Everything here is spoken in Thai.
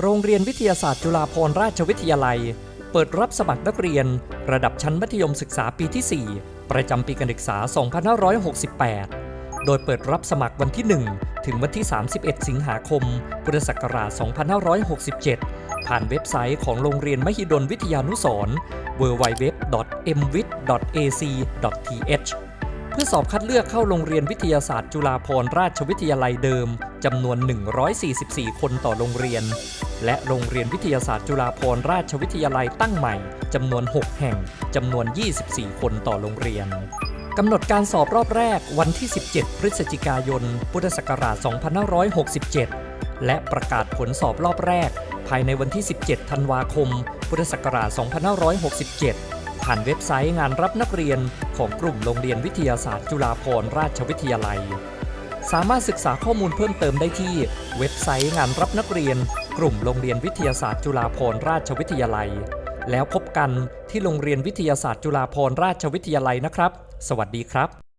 โรงเรียนวิทยาศาสตร์จุฬาภรณราชวิทยาลัย เปิดรับสมัครนักเรียน ระดับชั้นมัธยมศึกษาปีที่ 4 ประจำปีการศึกษา 2568 โดยเปิดรับสมัครวันที่ 1 ถึงวันที่ 31 สิงหาคม พุทธศักราช 2567 ผ่านเว็บไซต์ของโรงเรียนมหิดลวิทยานุสรณ์ www.mwit.ac.th เพื่อสอบคัดเลือกเข้าโรงเรียนวิทยาศาสตร์จุฬาภรณราชวิทยาลัยเดิมจำนวน 144 คนต่อโรงเรียน และโรงเรียนวิทยาศาสตร์จุฬาภรณราชวิทยาลัยตั้งใหม่จำนวน 6 แห่งจำนวน 24 คนต่อโรงเรียนกำหนดการสอบรอบแรกวันที่ 17 พฤศจิกายน พุทธศักราช 2567 และประกาศผลสอบรอบแรก ภายในวันที่ 17 ธันวาคม พุทธศักราช 2567 ผ่านเว็บไซต์งานรับนักเรียนของกลุ่มโรงเรียนวิทยาศาสตร์จุฬาภรณราชวิทยาลัย สามารถศึกษาข้อมูลเพิ่มเติมได้ที่ เว็บไซต์งานรับนักเรียน กลุ่มโรงเรียนวิทยาศาสตร์จุฬาภรณราชวิทยาลัย แล้วพบกันที่โรงเรียนวิทยาศาสตร์จุฬาภรณราชวิทยาลัยนะครับ สวัสดีครับ